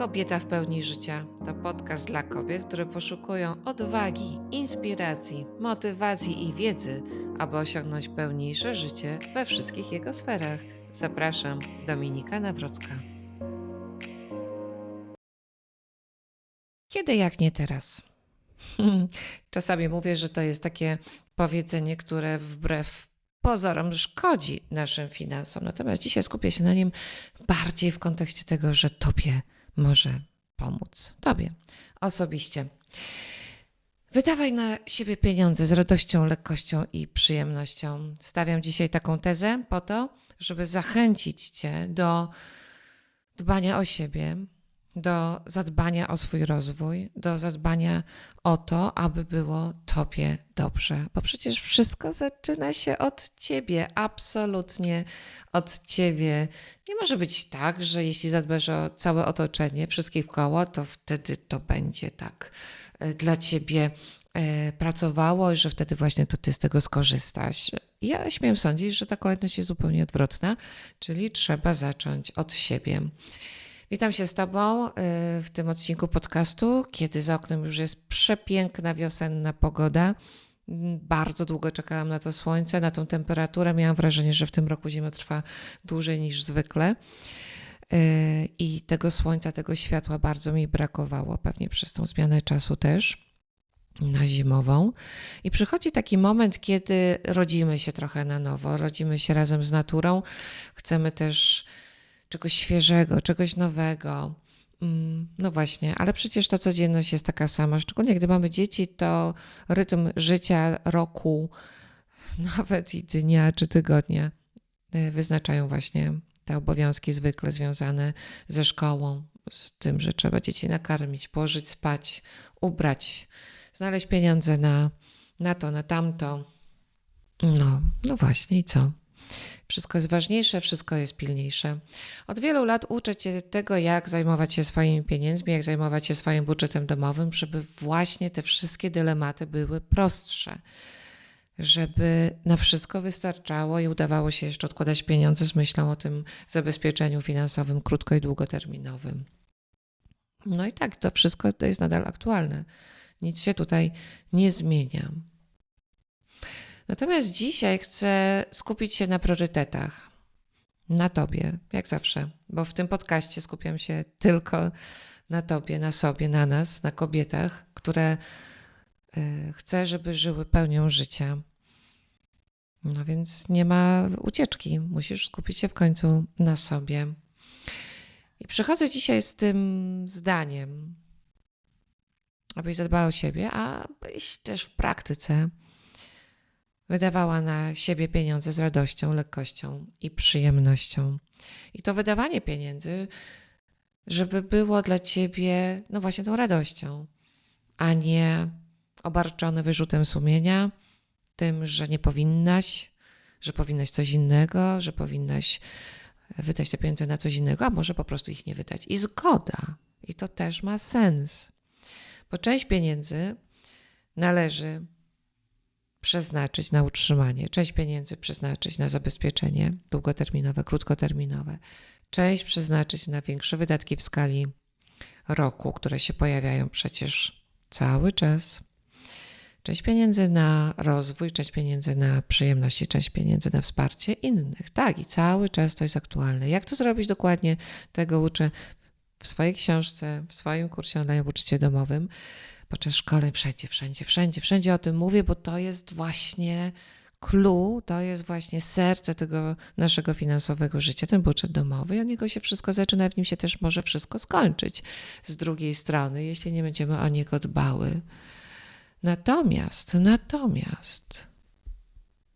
Kobieta w pełni życia to podcast dla kobiet, które poszukują odwagi, inspiracji, motywacji i wiedzy, aby osiągnąć pełniejsze życie we wszystkich jego sferach. Zapraszam, Dominika Nawrocka. Kiedy jak nie teraz? Czasami mówię, że to jest takie powiedzenie, które wbrew pozorom szkodzi naszym finansom. Natomiast dzisiaj skupię się na nim bardziej w kontekście tego, że Tobie może pomóc. Tobie osobiście. Wydawaj na siebie pieniądze z radością, lekkością i przyjemnością. Stawiam dzisiaj taką tezę po to, żeby zachęcić Cię do dbania o siebie, do zadbania o swój rozwój, do zadbania o to, aby było Tobie dobrze. Bo przecież wszystko zaczyna się od Ciebie, absolutnie od Ciebie. Nie może być tak, że jeśli zadbasz o całe otoczenie, wszystkich wkoło, to wtedy to będzie tak e, dla Ciebie e, pracowało i że wtedy właśnie to Ty z tego skorzystasz. Ja śmiem sądzić, że ta kolejność jest zupełnie odwrotna, czyli trzeba zacząć od siebie. Witam się z Tobą y, w tym odcinku podcastu, kiedy za oknem już jest przepiękna wiosenna pogoda. Bardzo długo czekałam na to słońce, na tą temperaturę. Miałam wrażenie, że w tym roku zima trwa dłużej niż zwykle. Y, I tego słońca, tego światła bardzo mi brakowało, pewnie przez tą zmianę czasu też na zimową. I przychodzi taki moment, kiedy rodzimy się trochę na nowo, rodzimy się razem z naturą. Chcemy też czegoś świeżego, czegoś nowego. Mm, No właśnie, ale przecież ta codzienność jest taka sama. Szczególnie gdy mamy dzieci, to rytm życia, roku, nawet i dnia czy tygodnia y, wyznaczają właśnie te obowiązki zwykle związane ze szkołą, z tym, że trzeba dzieci nakarmić, położyć spać, ubrać, znaleźć pieniądze na, na to, na tamto. No, no właśnie i co? Wszystko jest ważniejsze, wszystko jest pilniejsze. Od wielu lat uczę Cię tego, jak zajmować się swoimi pieniędzmi, jak zajmować się swoim budżetem domowym, żeby właśnie te wszystkie dylematy były prostsze. Żeby na wszystko wystarczało i udawało się jeszcze odkładać pieniądze z myślą o tym zabezpieczeniu finansowym krótko i długoterminowym. No i tak, to wszystko to jest nadal aktualne. Nic się tutaj nie zmienia. Natomiast dzisiaj chcę skupić się na priorytetach. Na tobie, jak zawsze, bo w tym podcaście skupiam się tylko na tobie, na sobie, na nas, na kobietach, które y, chcę, żeby żyły pełnią życia. No więc nie ma ucieczki, musisz skupić się w końcu na sobie. I przychodzę dzisiaj z tym zdaniem, abyś zadbała o siebie, a abyś też w praktyce wydawała na siebie pieniądze z radością, lekkością i przyjemnością. I to wydawanie pieniędzy, żeby było dla ciebie, no właśnie, tą radością, a nie obarczone wyrzutem sumienia, tym, że nie powinnaś, że powinnaś coś innego, że powinnaś wydać te pieniądze na coś innego, a może po prostu ich nie wydać. I zgoda. I to też ma sens. Bo część pieniędzy należy przeznaczyć na utrzymanie, część pieniędzy przeznaczyć na zabezpieczenie długoterminowe, krótkoterminowe, część przeznaczyć na większe wydatki w skali roku, które się pojawiają przecież cały czas. Część pieniędzy na rozwój, część pieniędzy na przyjemności, część pieniędzy na wsparcie innych. Tak, i cały czas to jest aktualne. Jak to zrobić dokładnie? Tego uczę w swojej książce, w swoim kursie online o budżecie domowym podczas szkoleń, wszędzie, wszędzie, wszędzie, wszędzie o tym mówię, bo to jest właśnie clue, to jest właśnie serce tego naszego finansowego życia, ten budżet domowy od niego się wszystko zaczyna, w nim się też może wszystko skończyć. Z drugiej strony, jeśli nie będziemy o niego dbały. Natomiast, natomiast,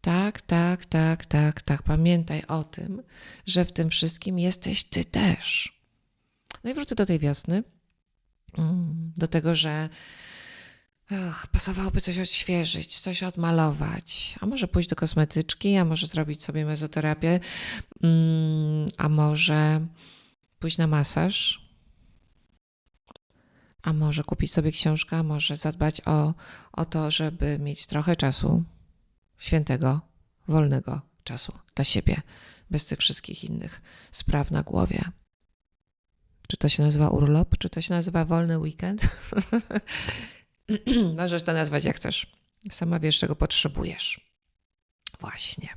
tak, tak, tak, tak, tak, pamiętaj o tym, że w tym wszystkim jesteś ty też. No i wrócę do tej wiosny, Mm, do tego, że ach, pasowałoby coś odświeżyć, coś odmalować, a może pójść do kosmetyczki, a może zrobić sobie mezoterapię, mm, a może pójść na masaż, a może kupić sobie książkę, a może zadbać o, o to, żeby mieć trochę czasu świętego, wolnego czasu dla siebie, bez tych wszystkich innych spraw na głowie. Czy to się nazywa urlop, czy to się nazywa wolny weekend? Możesz to nazwać jak chcesz. Sama wiesz, czego potrzebujesz. Właśnie.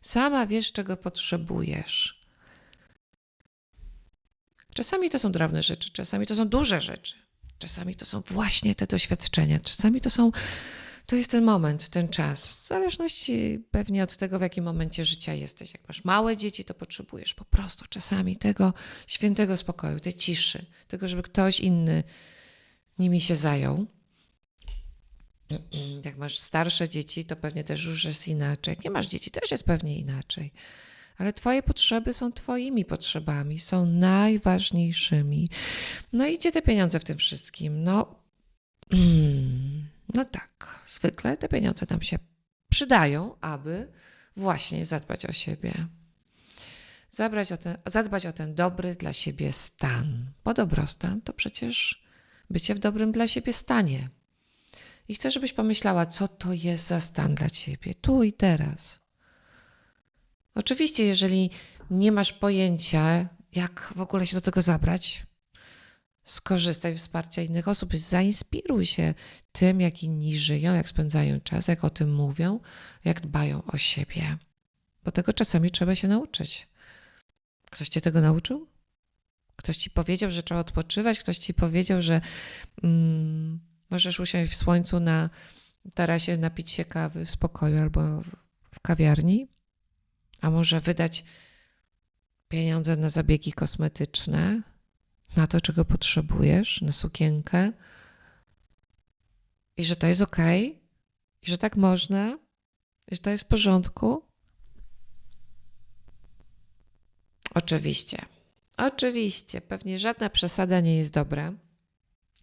Sama wiesz, czego potrzebujesz. Czasami to są drobne rzeczy, czasami to są duże rzeczy. Czasami to są właśnie te doświadczenia, czasami to są to jest ten moment, ten czas. W zależności pewnie od tego, w jakim momencie życia jesteś. Jak masz małe dzieci, to potrzebujesz po prostu czasami tego świętego spokoju, tej ciszy, tego, żeby ktoś inny nimi się zajął. Jak masz starsze dzieci, to pewnie też już jest inaczej. Jak nie masz dzieci, też jest pewnie inaczej. Ale Twoje potrzeby są Twoimi potrzebami, są najważniejszymi. No i gdzie te pieniądze w tym wszystkim? No, no tak, zwykle te pieniądze nam się przydają, aby właśnie zadbać o siebie. Zabrać o ten, zadbać o ten dobry dla siebie stan. Bo dobrostan to przecież bycie w dobrym dla siebie stanie. I chcę, żebyś pomyślała, co to jest za stan dla ciebie, tu i teraz. Oczywiście, jeżeli nie masz pojęcia, jak w ogóle się do tego zabrać, skorzystaj wsparcia innych osób, zainspiruj się tym, jak inni żyją, jak spędzają czas, jak o tym mówią, jak dbają o siebie. Bo tego czasami trzeba się nauczyć. Ktoś cię tego nauczył? Ktoś ci powiedział, że trzeba odpoczywać? Ktoś ci powiedział, że mm, możesz usiąść w słońcu na tarasie, napić się kawy w spokoju albo w kawiarni? A może wydać pieniądze na zabiegi kosmetyczne, na to, czego potrzebujesz, na sukienkę, i że to jest ok, i że tak można, i że to jest w porządku? Oczywiście. Oczywiście, pewnie żadna przesada nie jest dobra.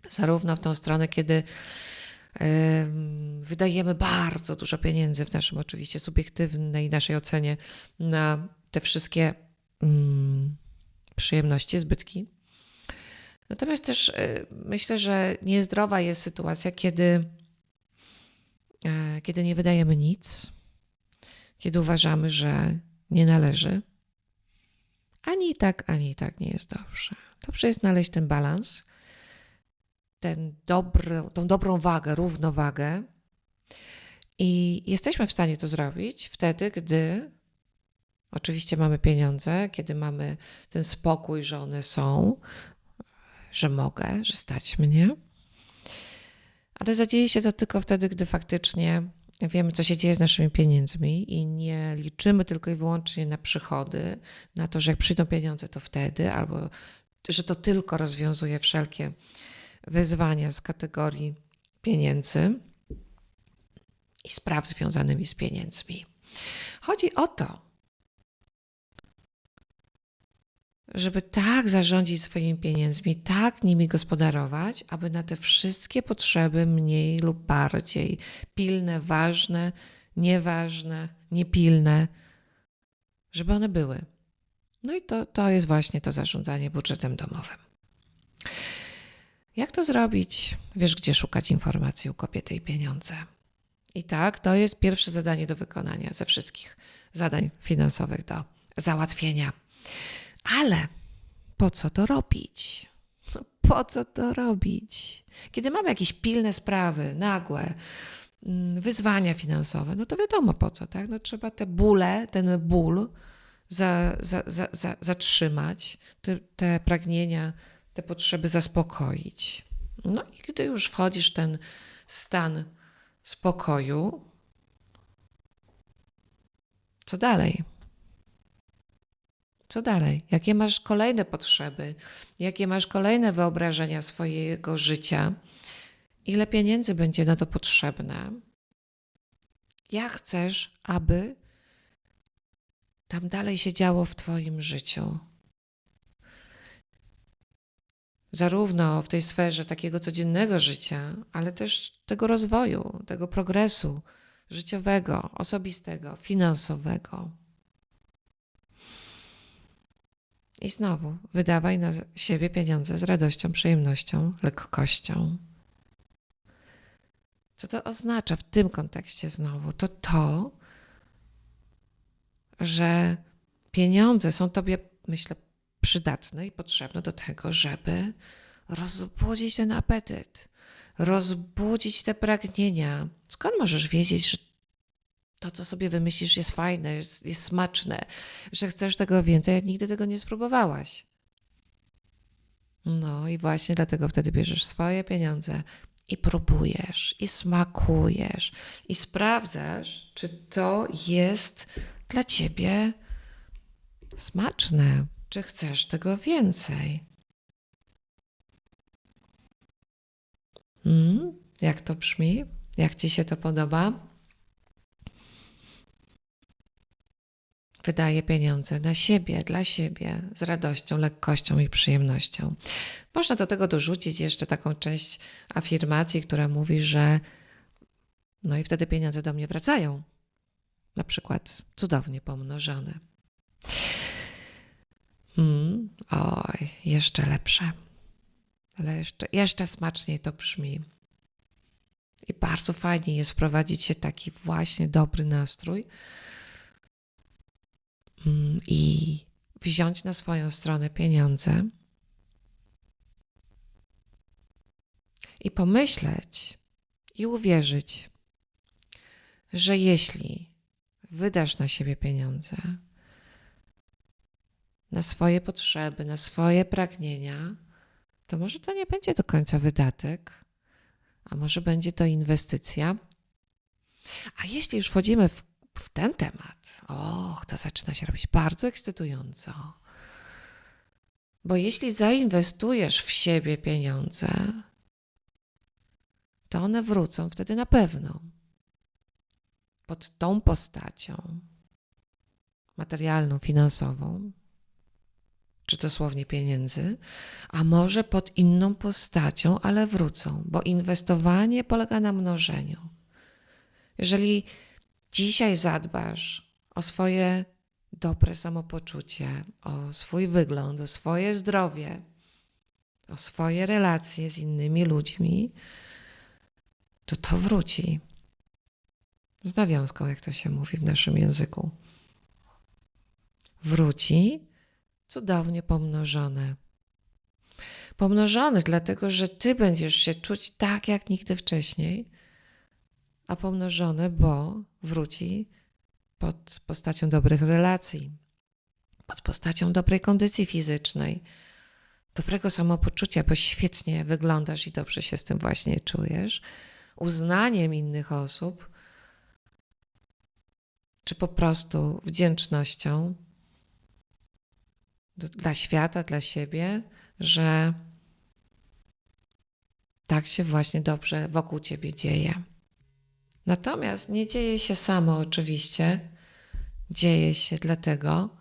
Zarówno w tą stronę, kiedy wydajemy bardzo dużo pieniędzy w naszym oczywiście subiektywnej naszej ocenie na te wszystkie mm, przyjemności, zbytki. Natomiast też y, myślę, że niezdrowa jest sytuacja, kiedy, e, kiedy nie wydajemy nic, kiedy uważamy, że nie należy. Ani tak, ani tak nie jest dobrze. Dobrze jest znaleźć ten balans, ten dobry, tą dobrą wagę, równowagę. I jesteśmy w stanie to zrobić wtedy, gdy oczywiście mamy pieniądze, kiedy mamy ten spokój, że one są, że mogę, że stać mnie. Ale zadzieje się to tylko wtedy, gdy faktycznie wiemy, co się dzieje z naszymi pieniędzmi i nie liczymy tylko i wyłącznie na przychody, na to, że jak przyjdą pieniądze, to wtedy, albo że to tylko rozwiązuje wszelkie wyzwania z kategorii pieniędzy i spraw związanymi z pieniędzmi. Chodzi o to, żeby tak zarządzić swoimi pieniędzmi, tak nimi gospodarować, aby na te wszystkie potrzeby mniej lub bardziej pilne, ważne, nieważne, niepilne, żeby one były. No i to, to jest właśnie to zarządzanie budżetem domowym. Jak to zrobić? Wiesz, gdzie szukać informacji u kobiety i pieniądze. I tak, to jest pierwsze zadanie do wykonania ze wszystkich zadań finansowych do załatwienia. Ale po co to robić? Po co to robić? Kiedy mamy jakieś pilne sprawy, nagłe, mm, wyzwania finansowe, no to wiadomo po co, tak? No trzeba te bóle, ten ból za, za, za, za, zatrzymać, te, te pragnienia, te potrzeby zaspokoić. No i gdy już wchodzisz w ten stan spokoju, co dalej? Co dalej? Jakie masz kolejne potrzeby? Jakie masz kolejne wyobrażenia swojego życia? Ile pieniędzy będzie na to potrzebne? Jak chcesz, aby tam dalej się działo w Twoim życiu? Zarówno w tej sferze takiego codziennego życia, ale też tego rozwoju, tego progresu życiowego, osobistego, finansowego. I znowu wydawaj na siebie pieniądze z radością, przyjemnością, lekkością. Co to oznacza w tym kontekście znowu? To to, że pieniądze są tobie, myślę, przydatne i potrzebne do tego, żeby rozbudzić ten apetyt, rozbudzić te pragnienia. Skąd możesz wiedzieć, że to, co sobie wymyślisz, jest fajne, jest, jest smaczne, że chcesz tego więcej, jak nigdy tego nie spróbowałaś? No i właśnie dlatego wtedy bierzesz swoje pieniądze i próbujesz, i smakujesz, i sprawdzasz, czy to jest dla ciebie smaczne, czy chcesz tego więcej. Hmm? Jak to brzmi? Jak ci się to podoba? Wydaje pieniądze na siebie, dla siebie, z radością, lekkością i przyjemnością. Można do tego dorzucić jeszcze taką część afirmacji, która mówi, że no i wtedy pieniądze do mnie wracają. Na przykład cudownie pomnożone. Hmm, oj, jeszcze lepsze. Ale jeszcze, jeszcze smaczniej to brzmi. I bardzo fajnie jest wprowadzić się taki właśnie dobry nastrój mm, i wziąć na swoją stronę pieniądze i pomyśleć i uwierzyć, że jeśli wydasz na siebie pieniądze, na swoje potrzeby, na swoje pragnienia, to może to nie będzie do końca wydatek, a może będzie to inwestycja. A jeśli już wchodzimy w, w ten temat, och, to zaczyna się robić bardzo ekscytująco. Bo jeśli zainwestujesz w siebie pieniądze, to one wrócą wtedy na pewno. Pod tą postacią materialną, finansową, czy dosłownie pieniędzy, a może pod inną postacią, ale wrócą, bo inwestowanie polega na mnożeniu. Jeżeli dzisiaj zadbasz o swoje dobre samopoczucie, o swój wygląd, o swoje zdrowie, o swoje relacje z innymi ludźmi, to to wróci. Z nawiązką, jak to się mówi w naszym języku. Wróci cudownie pomnożone. Pomnożone, dlatego że ty będziesz się czuć tak jak nigdy wcześniej, a pomnożone, bo wróci pod postacią dobrych relacji, pod postacią dobrej kondycji fizycznej, dobrego samopoczucia, bo świetnie wyglądasz i dobrze się z tym właśnie czujesz, uznaniem innych osób, czy po prostu wdzięcznością dla świata, dla siebie, że tak się właśnie dobrze wokół ciebie dzieje. Natomiast nie dzieje się samo, oczywiście. Dzieje się dlatego,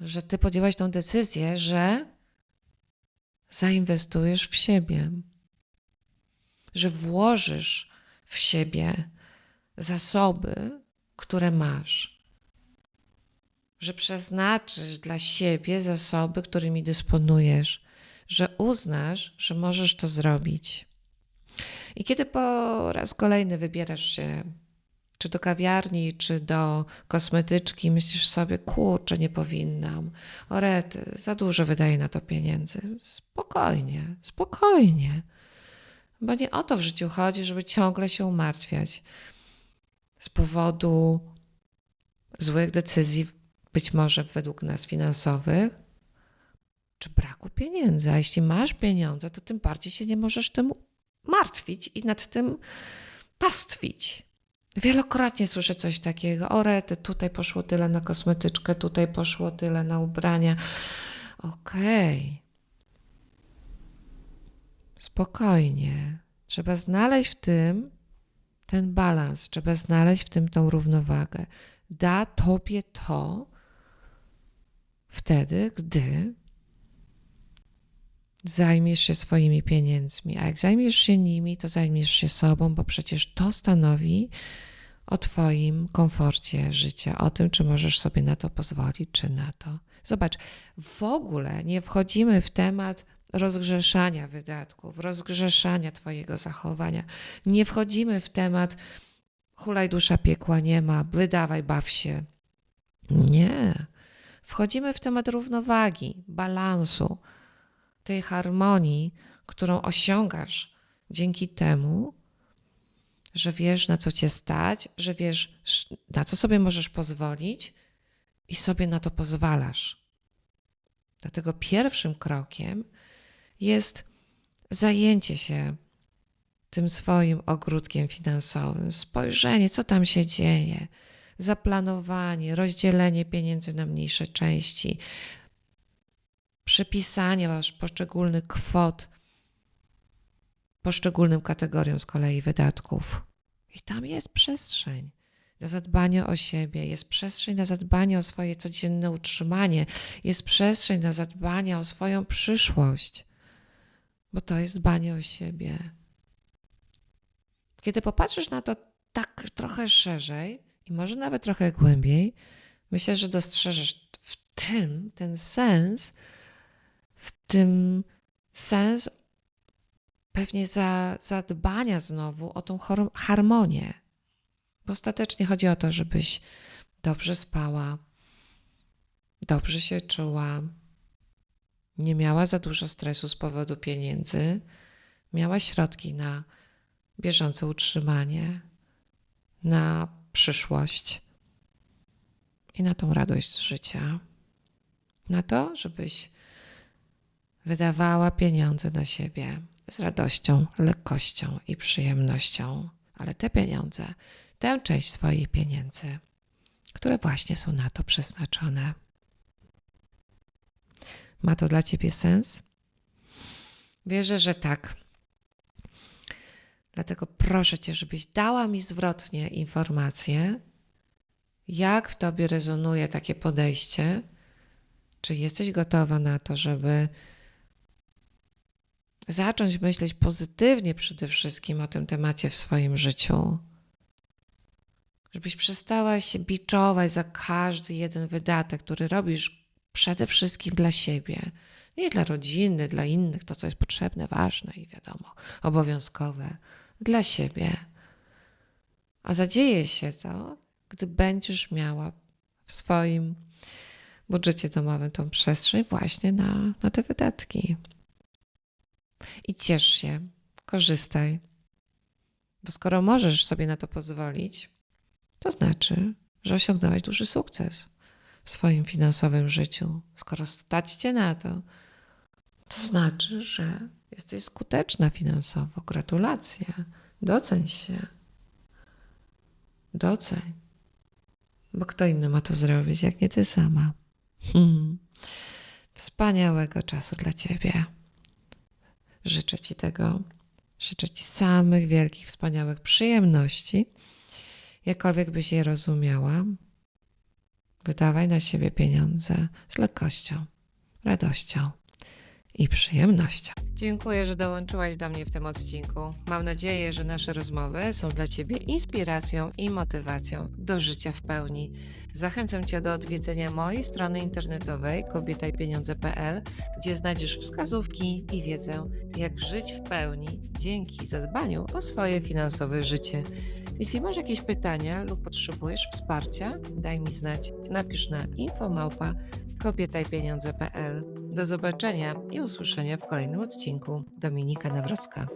że ty podjęłaś tą decyzję, że zainwestujesz w siebie, że włożysz w siebie zasoby, które masz że przeznaczysz dla siebie zasoby, którymi dysponujesz, że uznasz, że możesz to zrobić. I kiedy po raz kolejny wybierasz się czy do kawiarni, czy do kosmetyczki, myślisz sobie, kurczę, nie powinnam. Orety, za dużo wydaje na to pieniędzy. Spokojnie, spokojnie. Bo nie o to w życiu chodzi, żeby ciągle się umartwiać z powodu złych decyzji być może według nas finansowych, czy braku pieniędzy. A jeśli masz pieniądze, to tym bardziej się nie możesz tym martwić i nad tym pastwić. Wielokrotnie słyszę coś takiego. O rety, tutaj poszło tyle na kosmetyczkę, tutaj poszło tyle na ubrania. Okej. Okay. Spokojnie. Trzeba znaleźć w tym ten balans, trzeba znaleźć w tym tą równowagę. Da tobie to, wtedy, gdy zajmiesz się swoimi pieniędzmi. A jak zajmiesz się nimi, to zajmiesz się sobą, bo przecież to stanowi o Twoim komforcie życia, o tym, czy możesz sobie na to pozwolić, czy na to. Zobacz, w ogóle nie wchodzimy w temat rozgrzeszania wydatków, rozgrzeszania Twojego zachowania. Nie wchodzimy w temat hulaj dusza piekła nie ma, wydawaj, baw się. Nie wchodzimy w temat równowagi, balansu, tej harmonii, którą osiągasz dzięki temu, że wiesz, na co cię stać, że wiesz, sz- na co sobie możesz pozwolić i sobie na to pozwalasz. Dlatego pierwszym krokiem jest zajęcie się tym swoim ogródkiem finansowym, spojrzenie, co tam się dzieje, zaplanowanie, rozdzielenie pieniędzy na mniejsze części, przypisanie wasz poszczególnych kwot poszczególnym kategoriom z kolei wydatków. I tam jest przestrzeń na zadbanie o siebie, jest przestrzeń na zadbanie o swoje codzienne utrzymanie, jest przestrzeń na zadbanie o swoją przyszłość, bo to jest dbanie o siebie. Kiedy popatrzysz na to tak trochę szerzej i może nawet trochę głębiej, myślę, że dostrzeżesz w tym ten sens, w tym sens pewnie za, zadbania znowu o tą harmonię. Bo ostatecznie chodzi o to, żebyś dobrze spała, dobrze się czuła, nie miała za dużo stresu z powodu pieniędzy, miała środki na bieżące utrzymanie, na przyszłość i na tą radość życia. Na to, żebyś wydawała pieniądze na siebie z radością, lekkością i przyjemnością, ale te pieniądze, tę część swoich pieniędzy, które właśnie są na to przeznaczone. Ma to dla ciebie sens? Wierzę, że tak. Dlatego proszę cię, żebyś dała mi zwrotnie informację, jak w tobie rezonuje takie podejście. Czy jesteś gotowa na to, żeby zacząć myśleć pozytywnie przede wszystkim o tym temacie w swoim życiu. Żebyś przestała się biczować za każdy jeden wydatek, który robisz przede wszystkim dla siebie. Nie dla rodziny, dla innych, to co jest potrzebne, ważne i wiadomo, obowiązkowe. Dla siebie. A zadzieje się to, gdy będziesz miała w swoim budżecie domowym tą przestrzeń właśnie na, na te wydatki. I ciesz się, korzystaj. Bo skoro możesz sobie na to pozwolić, to znaczy, że osiągnąłeś duży sukces w swoim finansowym życiu. Skoro stać cię na to, to znaczy, że jesteś skuteczna finansowo. Gratulacje. Doceń się. Doceń. Bo kto inny ma to zrobić, jak nie ty sama. Hmm. Wspaniałego czasu dla ciebie. Życzę Ci tego. Życzę Ci samych wielkich, wspaniałych przyjemności, jakkolwiek byś je rozumiała. Wydawaj na siebie pieniądze z lekkością, radością i przyjemnością. Dziękuję, że dołączyłaś do mnie w tym odcinku. Mam nadzieję, że nasze rozmowy są dla Ciebie inspiracją i motywacją do życia w pełni. Zachęcam Cię do odwiedzenia mojej strony internetowej kobietajpieniądze.pl, gdzie znajdziesz wskazówki i wiedzę, jak żyć w pełni dzięki zadbaniu o swoje finansowe życie. Jeśli masz jakieś pytania lub potrzebujesz wsparcia, daj mi znać. Napisz na infomałpa kobietajpieniądze.pl. Do zobaczenia i usłyszenia w kolejnym odcinku. Dominika Nawrocka.